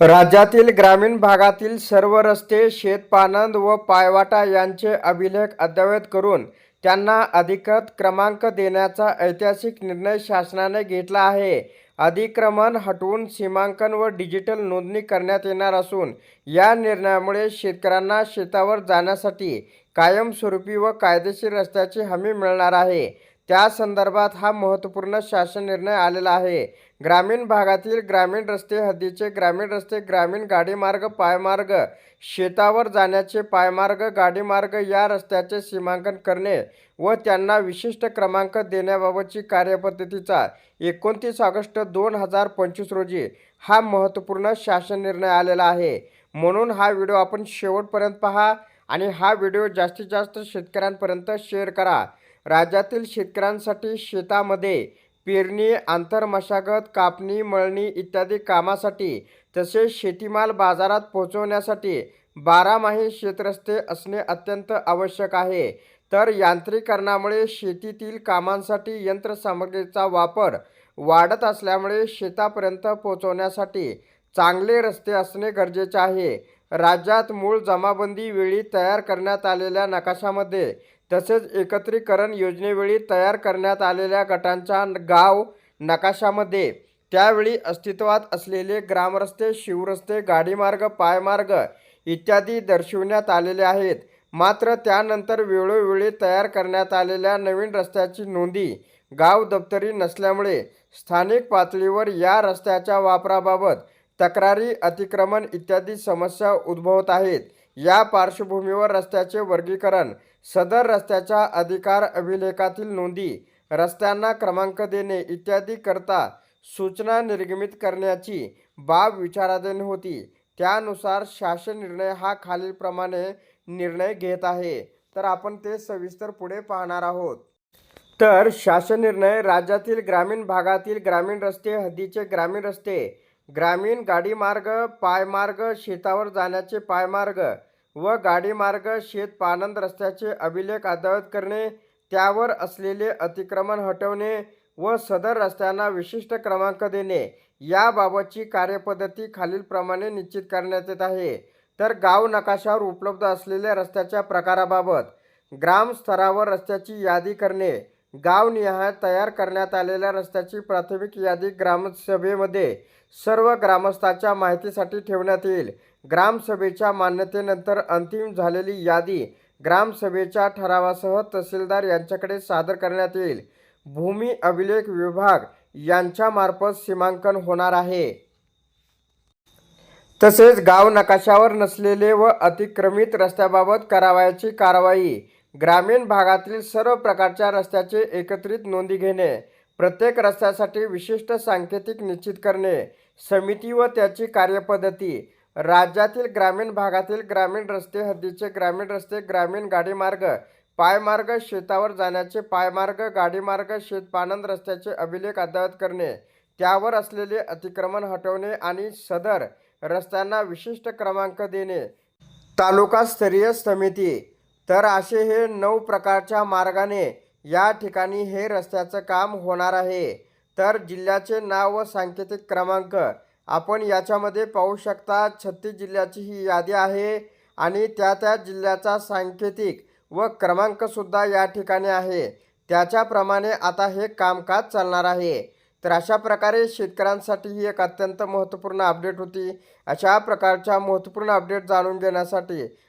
राज्यातील ग्रामीण भागातील सर्व रस्ते शेतपानंद व पायवाटा यांचे अभिलेख अद्ययावत करून त्यांना अधिकृत क्रमांक देण्याचा ऐतिहासिक निर्णय शासनाने घेतला आहे. अधिक्रमण हटवून सीमांकन व डिजिटल नोंदणी करण्यात येणार असून या निर्णयामुळे शेतकऱ्यांना शेतावर जाण्यासाठी कायमस्वरूपी व कायदेशीर रस्त्याची हमी मिळणार आहे. त्या संदर्भात हा महत्त्वपूर्ण शासन निर्णय आलेला आहे. ग्रामीण भागातील ग्रामीण रस्ते हद्दीचे ग्रामीण रस्ते ग्रामीण गाडीमार्ग पायमार्ग शेतावर जाण्याचे पायमार्ग गाडीमार्ग या रस्त्याचे सीमांकन करणे व त्यांना विशिष्ट क्रमांक देण्याबाबतची कार्यपद्धतीचा एकोणतीस ऑगस्ट दोन हजार पंचवीस रोजी हा महत्त्वपूर्ण शासन निर्णय आलेला आहे. म्हणून हा व्हिडिओ आपण शेवटपर्यंत पहा आणि हा व्हिडिओ जास्तीत जास्त शेतकऱ्यांपर्यंत शेअर करा. राज्यातील शेतकऱ्यांसाठी शेतामध्ये पेरणी आंतरमशागत कापणी मळणी इत्यादी कामासाठी तसेच शेतीमाल बाजारात पोहोचवण्यासाठी बारामाही शेतरस्ते असणे अत्यंत आवश्यक आहे. तर यांत्रिकरणामुळे शेतीतील कामांसाठी यंत्रसामग्रीचा वापर वाढत असल्यामुळे शेतापर्यंत पोहोचवण्यासाठी चांगले रस्ते असणे गरजेचे आहे. राज्यात मूळ जमाबंदी वेळी तयार करण्यात आलेल्या नकाशामध्ये तसेच एकत्रीकरण योजनेवेळी तयार करण्यात आलेल्या गटांच्या गाव नकाशामध्ये त्यावेळी अस्तित्वात असलेले ग्रामरस्ते शिवरस्ते गाडीमार्ग पायमार्ग इत्यादी दर्शविण्यात आलेले आहेत. मात्र त्यानंतर वेळोवेळी तयार करण्यात आलेल्या नवीन रस्त्याची नोंदी गाव दप्तरी नसल्यामुळे स्थानिक पातळीवर या रस्त्याच्या वापराबाबत तक्रारी अतिक्रमण इत्यादी समस्या उद्भवत आहेत. या पार्श्वभूमीवर रस्त्याचे वर्गीकरण सदर रस्त्याच्या अधिकार अभिलेखातील नोंदी रस्त्यांना क्रमांक देणे इत्यादी करता सूचना निर्गमित करण्याची बाब विचाराधीन होती. त्यानुसार शासन निर्णय हा खालीलप्रमाणे निर्णय घेत आहे. तर आपण ते सविस्तर पुढे पाहणार आहोत. तर शासन निर्णय राज्यातील ग्रामीण भागातील ग्रामीण रस्ते हद्दीचे ग्रामीण रस्ते ग्रामीण गाडीमार्ग पायमार्ग शेतावर जाण्याचे पायमार्ग व गाडीमार्ग शेत पानंद रस्त्याचे अभिलेख अद्ययावत करणे त्यावर असलेले अतिक्रमण हटवणे व सदर रस्त्यांना विशिष्ट क्रमांक देणे याबाबतची कार्यपद्धती खालीलप्रमाणे निश्चित करण्यात येत आहे. तर गाव नकाशावर उपलब्ध असलेल्या रस्त्याच्या प्रकाराबाबत ग्रामस्तरावर रस्त्याची यादी करणे गावनिहाय तयार करण्यात आलेल्या रस्त्याची प्राथमिक यादी ग्रामसभेमध्ये सर्व ग्रामस्थाच्या माहितीसाठी ठेवण्यात येईल. ग्रामसभेच्या मान्यतेनंतर अंतिम झालेली यादी ग्रामसभेच्या ठरावासह तहसीलदार यांच्याकडे सादर करण्यात येईल. भूमी अभिलेख विभाग यांच्यामार्फत सीमांकन होणार आहे. तसेच गाव नकाशावर नसलेले व अतिक्रमित रस्त्याबाबत करावयाची कारवाई ग्रामीण भागातील सर्व प्रकारच्या रस्त्याचे एकत्रित नोंदी घेणे प्रत्येक रस्त्यासाठी विशिष्ट सांकेतिक निश्चित करणे समिती व त्याची कार्यपद्धती राज्यातील ग्रामीण भागातील ग्रामीण रस्ते हद्दीचे ग्रामीण रस्ते ग्रामीण गाडीमार्ग पायमार्ग शेतावर जाण्याचे पायमार्ग गाडीमार्ग शेतपानंद रस्त्याचे अभिलेख अद्ययावत करणे त्यावर असलेले अतिक्रमण हटवणे आणि सदर रस्त्यांना विशिष्ट क्रमांक देणे. तालुकास्तरीय समिती तर असे हे नऊ प्रकारच्या मार्गाने या ठिकाणी हे रस्त्याचं काम होणार आहे. तर जिल्ह्याचे नाव व सांकेतिक क्रमांक आपण याच्यामध्ये पाहू शकता. छत्तीस जिल्ह्याची ही यादी आहे आणि त्या त्या जिल्ह्याचा सांकेतिक व क्रमांकसुद्धा या ठिकाणी आहे. त्याच्याप्रमाणे आता हे कामकाज चालणार आहे. तर अशा प्रकारे शेतकऱ्यांसाठी ही एक अत्यंत महत्त्वपूर्ण अपडेट होती. अशा प्रकारच्या महत्त्वपूर्ण अपडेट जाणून घेण्यासाठी